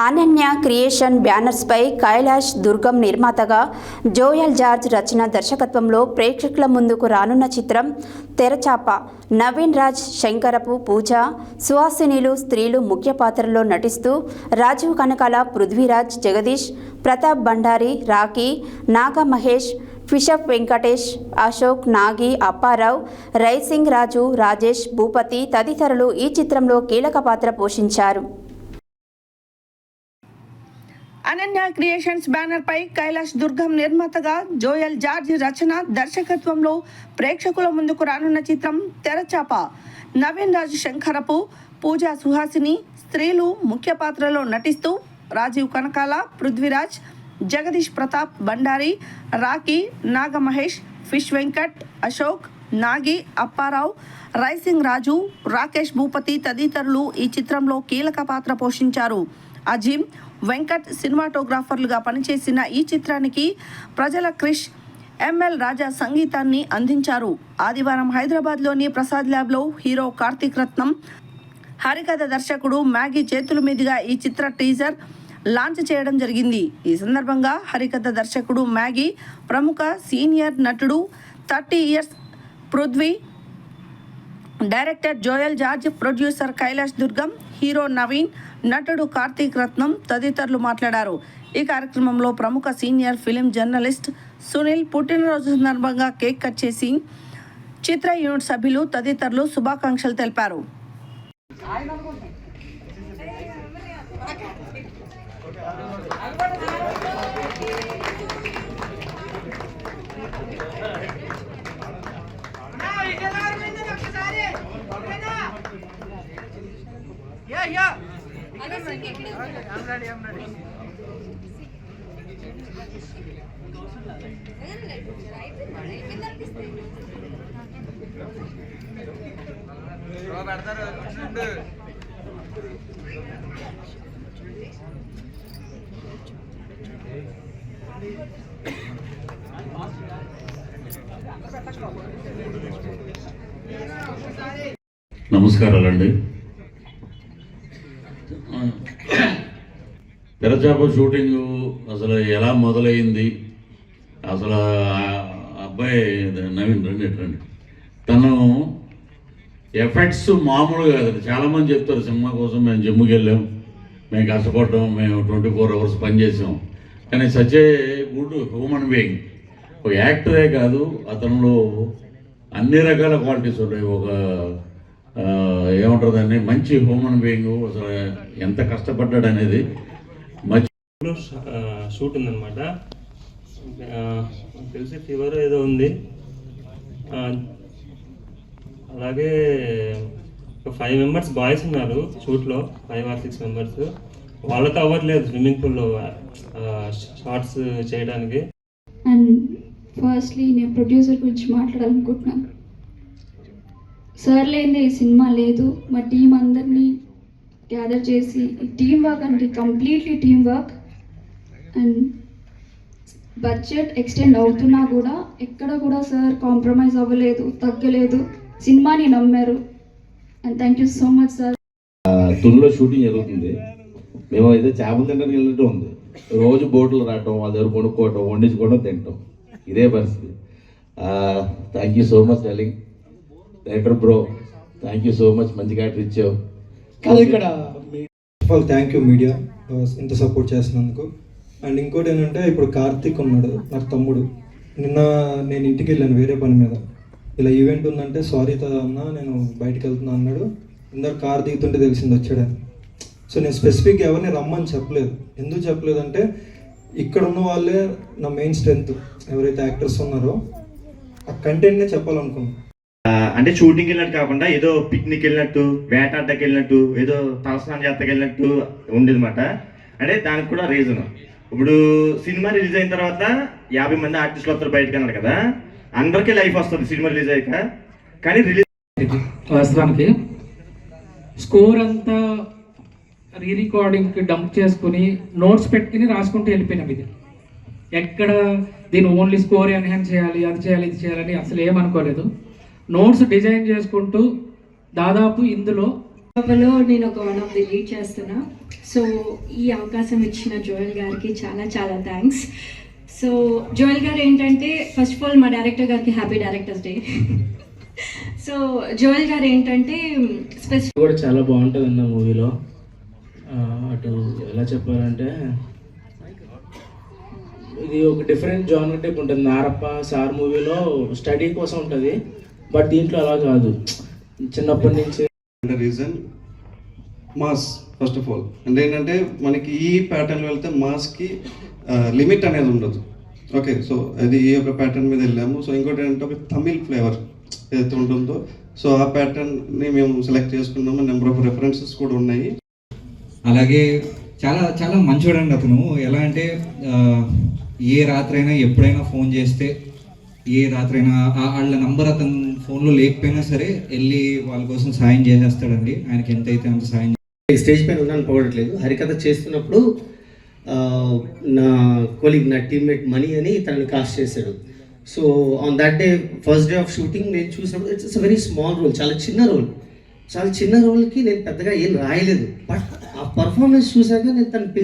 Ananya creation బ్యానర్స్పై కైలాష్ దుర్గం నిర్మాతగా Joel George రచన దర్శకత్వంలో ప్రేక్షకుల ముందుకు రానున్న చిత్రం తెరచాప. నవీన్ రాజ్ శంకరపు పూజ సుహాసినిలు స్త్రీలు ముఖ్య పాత్రల్లో నటిస్తూ రాజీవ్ కనకాల పృథ్వీరాజ్ జగదీష్ ప్రతాప్ భండారి రాఖీ నాగ మహేష్ ఫిషప్ వెంకటేష్ అశోక్ నాగి అప్పారావు రైసింగ్ రాజు రాజేష్ భూపతి తదితరులు ఈ చిత్రంలో కీలక పాత్ర పోషించారు. అనన్య క్రియేషన్స్ బ్యానర్ పై కైలాష్ దుర్గం నిర్మాతగా జోయల్ జార్జ్ రచన దర్శకత్వంలో ప్రేక్షకుల ముందుకు రానున్న చిత్రం తెరచాప. నవీన్ రాజు శంకరపు పూజా సుహాసిని స్త్రీలు ముఖ్య పాత్రలో నటిస్తూ రాజీవ్ కనకాల పృథ్వీరాజ్ జగదీష్ ప్రతాప్ బండారి రాఖీ నాగ మహేష్ ఫిష్ వెంకట్ అశోక్ నాగి అప్పారావు రైసింగ్ రాజు రాకేష్ భూపతి తదితరులు ఈ చిత్రంలో కీలక పాత్ర పోషించారు. అజీమ్ వెంకట్ సినిమాటోగ్రాఫర్లుగా పనిచేసిన ఈ చిత్రానికి ప్రజల క్రిష్ ఎంఎల్ రాజా సంగీతాన్ని అందించారు. ఆదివారం హైదరాబాద్లోని ప్రసాద్ ల్యాబ్లో హీరో కార్తీక్ రత్నం హరికథ దర్శకుడు మ్యాగీ చేతుల మీదుగా ఈ చిత్ర టీజర్ లాంచ్ చేయడం జరిగింది. ఈ సందర్భంగా హరికథ దర్శకుడు మ్యాగీ ప్రముఖ సీనియర్ నటుడు thirty years Prithvi director Joel George producer Kailash Durgam hero Naveen నటుడు కార్తీక్ రత్నం తదితరులు మాట్లాడారు. ఈ కార్యక్రమంలో ప్రముఖ సీనియర్ ఫిలిం జర్నలిస్ట్ సునీల్ పుట్టినరోజు సందర్భంగా కేక్ కట్ చేసి చిత్ర యూనిట్ సభ్యులు తదితరులు శుభాకాంక్షలు తెలిపారు. నమస్కారాలండి. తెరచాప షూటింగ్ అసలు ఎలా మొదలైంది? అసలు అబ్బాయి నవీన్ రండి రండి. తను ఎఫెక్ట్స్ మామూలుగా కాదు. చాలామంది చెప్తారు సినిమా కోసం మేము జిమ్కి వెళ్ళాం. మేము కష్టపడ్డాం. మేము ట్వంటీ ఫోర్ అవర్స్ పనిచేసాం కానీ సచే గుడ్ హ్యూమన్ బీయింగ్. ఒక యాక్టరే కాదు అతనిలో అన్ని రకాల క్వాలిటీస్ ఉన్నాయి. ఒక ఆ, ఏమంటారు దాన్ని? మంచి హ్యూమన్ బీయింగ్. అసలు ఎంత కష్టపడ్డాడు అనేది మధ్యలో షూట్ ఉందన్నమాట. నాకు తెలిసి ఫీవర్ ఏదో ఉంది. అలాగే ఒక ఫైవ్ మెంబర్స్ బాయ్స్ ఉన్నారు షూట్లో ఫైవ్ ఆర్ సిక్స్ మెంబర్స్. వాళ్ళతో అవ్వట్లేదు స్విమ్మింగ్ పూల్లో షార్ట్స్ చేయడానికి. అండ్ ఫస్ట్లీ నేను ప్రొడ్యూసర్ గురించి మాట్లాడాలనుకుంటున్నాను. సార్ లేనిదే ఈ సినిమా లేదు మా టీం అందరినీ గ్యాదర్ చేసి టీం వర్క్ అంటే completely team work and budget extend అవుతున్నా కూడా ఎక్కడ కూడా సార్ కాంప్రమైజ్ అవ్వలేదు తగ్గలేదు. సినిమాని నమ్మారు. And thank you so much sir తుల్లో shooting జరుగుతుంది. మేము అయితే చేపలు తినడానికి వెళ్ళటం ఉంది. రోజు బోట్లు రావటం వాళ్ళ దగ్గర కొనుక్కోవటం వండించుకోవడం తింటాం. ఇదే పరిస్థితి. Thank you so much అలింగ్ director bro thank you so much మంచి క్యాటర్ ఇచ్చావు. కాదు ఇక్కడ. ఆల్ థ్యాంక్ యూ మీడియా ఇంత సపోర్ట్ చేసినందుకు. అండ్ ఇంకోటి ఏంటంటే ఇప్పుడు కార్తీక్ ఉన్నాడు నాకు తమ్ముడు. నిన్న నేను ఇంటికి వెళ్ళాను వేరే పని మీద. ఇలా ఈవెంట్ ఉందంటే సారీ అన్న నేను బయటికి వెళ్తున్నా అన్నాడు. ఇందాక కార్ దిగుతుంటే తెలిసింది వచ్చాడని. సో నేను స్పెసిఫిక్గా ఎవరిని రమ్మని చెప్పలేదు. ఎందుకు చెప్పలేదంటే ఇక్కడ ఉన్న వాళ్ళే నా మెయిన్ స్ట్రెంగ్త్ ఎవరైతే యాక్టర్స్ ఉన్నారో ఆ కంటెంట్నే చెప్పాలనుకున్నాను అంటే షూటింగ్ వెళ్ళినట్టు కాకుండా ఏదో పిక్నిక్ వెళ్ళినట్టు వేటాడకి వెళ్ళినట్టు ఏదో తలస్నానం జాతకి వెళ్ళినట్టు ఉండేది అనమాట అంటే దానికి కూడా రీజన్ ఇప్పుడు సినిమా రిలీజ్ అయిన తర్వాత యాభై మంది ఆర్టిస్టులు వస్తారు బయటకు అన్నారు కదా. అందరికీ లైఫ్ వస్తుంది సినిమా రిలీజ్ అయ్యాక. కానీ రిలీజ్ వాస్తవానికి స్కోర్ అంతా రీ రికార్డింగ్కి డంప్ చేసుకుని నోట్స్ పెట్టుకుని రాసుకుంటూ వెళ్ళిపోయినాం ఇది. ఎక్కడ దీన్ని ఓన్లీ స్కోర్ ఎన్హాన్స్ చేయాలి అది చేయాలి ఇది చేయాలని అసలు ఏమనుకోలేదు నోట్స్ డిజైన్ చేసుకుంటూ దాదాపు ఇందులో లో నేను ఒక వన్ ఆఫ్ ది లీడ్ చేస్తున్నా. సో ఈ అవకాశం ఇచ్చిన జోయల్ గారికి చాలా చాలా థ్యాంక్స్ సో జోయల్ గారు ఏంటంటే ఫస్ట్ ఆఫ్ ఆల్ మా డైరెక్టర్ గారికి happy directors day so Joel గారు ఏంటంటే స్పెసిఫిక్ కూడా చాలా బాగుంటుంది అన్న మూవీలో. అటు ఎలా చెప్పాలంటే ఇది ఒక డిఫరెంట్ జానర్ టైప్ ఉంటుంది. నారప్ప సార్ మూవీలో స్టడీ కోసం ఉంటుంది. బట్ దీంట్లో అలా కాదు. చిన్నప్పటి నుంచి reason mass first of all అంటే ఏంటంటే మనకి ఈ ప్యాటర్న్ వెళ్తే మాస్కి లిమిట్ అనేది ఉండదు. ఓకే సో అది ఈ యొక్క ప్యాటర్న్ మీద వెళ్ళాము. సో ఇంకోటి ఏంటంటే ఒక తమిళ్ ఫ్లేవర్ ఏదైతే ఉంటుందో సో ఆ ప్యాటర్న్ని మేము సెలెక్ట్ చేసుకున్నాము. నెంబర్ ఆఫ్ రెఫరెన్సెస్ కూడా ఉన్నాయి. అలాగే చాలా చాలా మంచోడండి అతను. ఎలా అంటే ఏ రాత్రైనా ఎప్పుడైనా ఫోన్ చేస్తే ఏ రాత్రైనా ఆ- వాళ్ళ నంబర్ అతను ఫోన్లో లేకపోయినా సరే వెళ్ళి వాళ్ళ కోసం సాయం చేసేస్తాడండి. ఆయనకి ఎంత అయితే అంత సాయం స్టేజ్ పైన ఉన్నాను పోవట్లేదు హరికథ చేస్తున్నప్పుడు నా కొలీగ్ నా టీమ్మేట్ మనీ అని తనని కాస్ట్ చేశాడు. So on that day first day of shooting నేను చూసినప్పుడు ఇట్స్ వెరీ స్మాల్ రోల్ చాలా చిన్న రోల్ చాలా చిన్న రోల్కి నేను పెద్దగా ఏం రాయలేదు. బట్ ఆ పర్ఫార్మెన్స్ చూసాక నేను తను పిలిచి